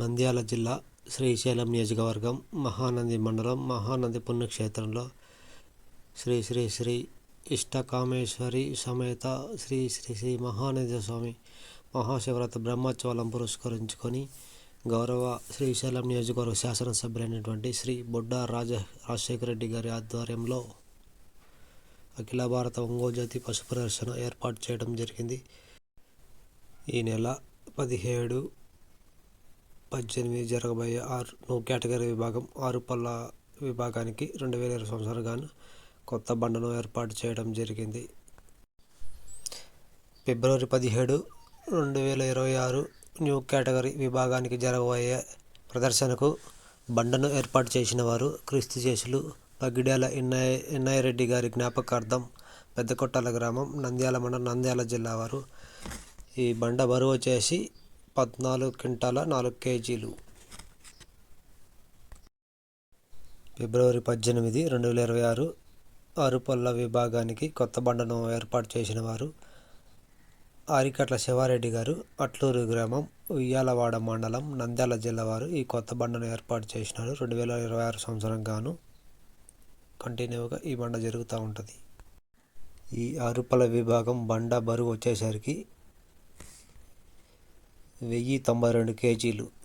నంద్యాల జిల్లా శ్రీశైలం నియోజకవర్గం మహానంది మండలం మహానంది పుణ్యక్షేత్రంలో శ్రీ శ్రీ శ్రీ ఇష్టకామేశ్వరి సమేత శ్రీ శ్రీ శ్రీ మహానంద స్వామి మహాశివరాత్రి బ్రహ్మోత్సవాలను పురస్కరించుకొని గౌరవ శ్రీశైలం నియోజకవర్గ శాసనసభ్యులైనటువంటి శ్రీ బొడ్డా రాజ రాజశేఖర రెడ్డి గారి ఆధ్వర్యంలో అఖిల భారత ఒంగోజాతి పశు ప్రదర్శన ఏర్పాటు చేయడం జరిగింది. ఈ నెల పదిహేడు పద్దెనిమిది జరగబోయే ఆరు నో కేటగిరీ విభాగం ఆరు పళ్ళ విభాగానికి రెండు వేల ఇరవై సంవత్సరం గాను కొత్త బండను ఏర్పాటు చేయడం జరిగింది. ఫిబ్రవరి పదిహేడు రెండు వేల ఇరవై ఆరు న్యూ కేటగిరీ విభాగానికి జరగబోయే ప్రదర్శనకు బండను ఏర్పాటు చేసిన వారు క్రీస్తు చేసులు పగిడ్యాల ఎన్నయ్య ఎన్నయ్య రెడ్డి గారి జ్ఞాపకార్థం పెద్దకొట్టాల గ్రామం నంద్యాల మండలం నంద్యాల జిల్లా వారు ఈ బండ బరువు వచ్చేసి పద్నాలుగు క్వింటాల నాలుగు కేజీలు. ఫిబ్రవరి పద్దెనిమిది రెండు వేల ఇరవై ఆరు అరుపల్ల విభాగానికి కొత్త బండను ఏర్పాటు చేసిన వారు ఆరికట్ల శివారెడ్డి గారు అట్లూరు గ్రామం ఉయ్యాలవాడ మండలం నంద్యాల జిల్లా వారు ఈ కొత్త బండను ఏర్పాటు చేసినారు. రెండు వేల ఇరవై ఆరు సంవత్సరం గాను కంటిన్యూగా ఈ బండ జరుగుతూ ఉంటుంది. ఈ అరుపల విభాగం బండ బరువు వచ్చేసరికి వెయ్యి తొంభై రెండు కేజీలు.